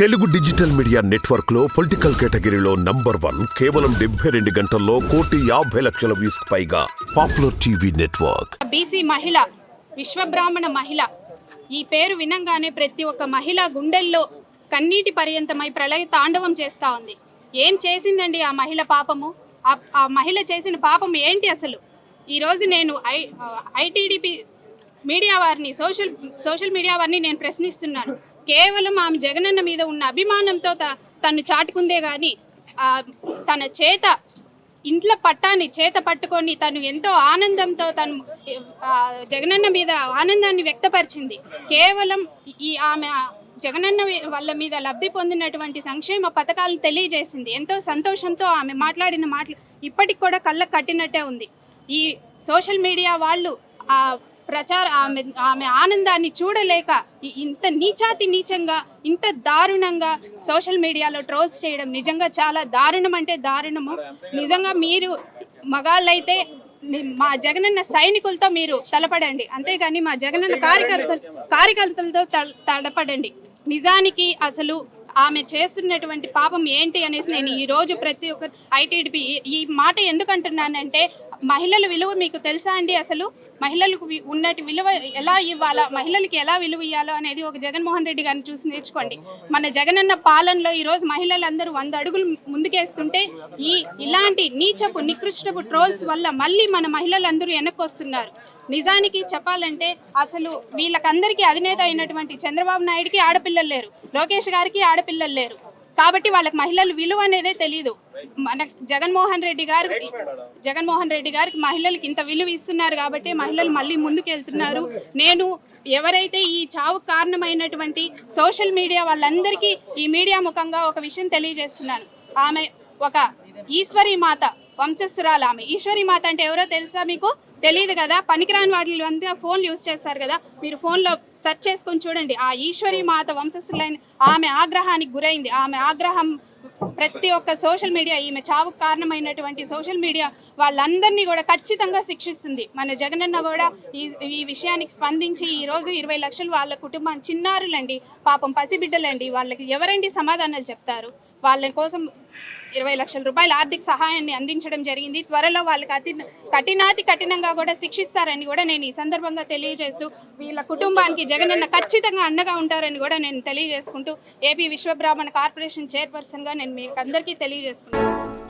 Telugu digital media నెట్వర్క్లో political కేటగిరీలో number one కేవలం డెబ్బై రెండు గంటల్లో కోటి యాభై లక్షల వ్యూస్ పైగా పాపులర్ టీవీ నెట్వర్క్. బీసీ మహిళ విశ్వబ్రాహ్మణ మహిళ ఈ పేరు వినంగానే ప్రతి ఒక్క మహిళ గుండెల్లో కన్నీటి పర్యంతమై ప్రళయ తాండవం చేస్తూ ఉంది. ఏం చేసిందండి ఆ మహిళ పాపము? ఆ మహిళ చేసిన పాపం ఏంటి అసలు? ఈరోజు నేను ఐ ఐటీడీపీ మీడియా వారిని సోషల్ సోషల్ మీడియా వారిని నేను ప్రశ్నిస్తున్నాను. కేవలం ఆమె జగనన్న మీద ఉన్న అభిమానంతో త- తను చాటుకుందే కానీ తన చేత ఇంట్లో పట్టాన్ని చేత పట్టుకొని తను ఎంతో ఆనందంతో తను జగనన్న మీద ఆనందాన్ని వ్యక్తపరిచింది. కేవలం ఈ ఆమె జగనన్న వాళ్ళ మీద లబ్ధి పొందినటువంటి సంక్షేమ పథకాలను తెలియజేసింది. ఎంతో సంతోషంతో ఆమె మాట్లాడిన మాటలు ఇప్పటికి కూడా కళ్ళకు కట్టినట్టే ఉంది. ఈ సోషల్ మీడియా వాళ్ళు ఆ ప్రచార ఆమె ఆమె ఆనందాన్ని చూడలేక ఇంత నీచాతి నీచంగా ఇంత దారుణంగా సోషల్ మీడియాలో ట్రోల్స్ చేయడం నిజంగా చాలా దారుణం అంటే దారుణము. నిజంగా మీరు మగాళ్ళైతే మా జగనన్న సైనికులతో మీరు తలపడండి. అంతేగాని మా జగనన్న కార్యకర్త కార్యకర్తలతో తల- తలపడండి. నిజానికి అసలు ఆమె చేస్తున్నటువంటి పాపం ఏంటి అనేసి నేను ఈ రోజు ప్రతి ఒక్క ఐటీడీపీ ఈ మాట ఎందుకు అంటున్నానంటే మహిళల విలువ మీకు తెలుసా అండి అసలు? మహిళలకు ఉన్నటి విలువ ఎలా ఇవ్వాలా? మహిళలకి ఎలా విలువ ఇవ్వాలో అనేది ఒక జగన్మోహన్ రెడ్డి గారిని చూసి నేర్చుకోండి. మన జగనన్న పాలనలో ఈరోజు మహిళలందరూ వంద అడుగులు ముందుకేస్తుంటే ఈ ఇలాంటి నీచపు నికృష్టపు ట్రోల్స్ వల్ల మళ్ళీ మన మహిళలందరూ వెనక్కి వస్తున్నారు నిజానికి చెప్పాలంటే అసలు వీళ్ళకందరికీ అధినేత అయినటువంటి చంద్రబాబు నాయుడికి ఆడపిల్లలు లేరు. లోకేష్ గారికి ఆడపిల్లలు లేరు. కాబట్టి వాళ్ళకి మహిళల విలువ అనేదే తెలియదు మన జగన్మోహన్ రెడ్డి గారు జగన్మోహన్ రెడ్డి గారికి మహిళలకు ఇంత విలువ ఇస్తున్నారు కాబట్టి మహిళలు మళ్ళీ ముందుకు వెళ్తున్నారు నేను ఎవరైతే ఈ చావు కారణమైనటువంటి సోషల్ మీడియా వాళ్ళందరికీ ఈ మీడియా ముఖంగా ఒక విషయం తెలియజేస్తున్నాను. ఆమె ఒక ఈశ్వరి మాత వంశస్థురాలు ఆమె. ఈశ్వరి మాత అంటే ఎవరో తెలుసా మీకు? తెలియదు కదా? పనికిరాని వాటిలో అంతా ఫోన్ యూస్ చేస్తారు కదా? మీరు ఫోన్లో సెర్చ్ చేసుకొని చూడండి. ఆ ఈశ్వరి మాత వంశస్థులైన ఆమె ఆగ్రహానికి గురైంది. ఆమె ఆగ్రహం ప్రతి ఒక్క సోషల్ మీడియా ఈమె చావుకు కారణమైనటువంటి సోషల్ మీడియా వాళ్ళందరినీ కూడా ఖచ్చితంగా శిక్షిస్తుంది. మన జగనన్న కూడా ఈ ఈ విషయానికి స్పందించి ఈ రోజు ఇరవై లక్షలు వాళ్ళ కుటుంబం చిన్నారులండి పాపం పసిబిడ్డలండి. వాళ్ళకి ఎవరండి సమాధానాలు చెప్తారు? వాళ్ళ కోసం ఇరవై లక్షల రూపాయల ఆర్థిక సహాయాన్ని అందించడం జరిగింది. త్వరలో వాళ్ళకి అతి కఠినాతి కఠినంగా కూడా శిక్షిస్తారని కూడా నేను ఈ సందర్భంగా తెలియజేస్తూ వీళ్ళ కుటుంబానికి జగనన్న ఖచ్చితంగా అండగా ఉంటారని కూడా నేను తెలియజేసుకుంటూ ఏపీ విశ్వబ్రాహ్మణ కార్పొరేషన్ చైర్పర్సన్గా నేను మీకు అందరికీ తెలియజేసుకుంటాను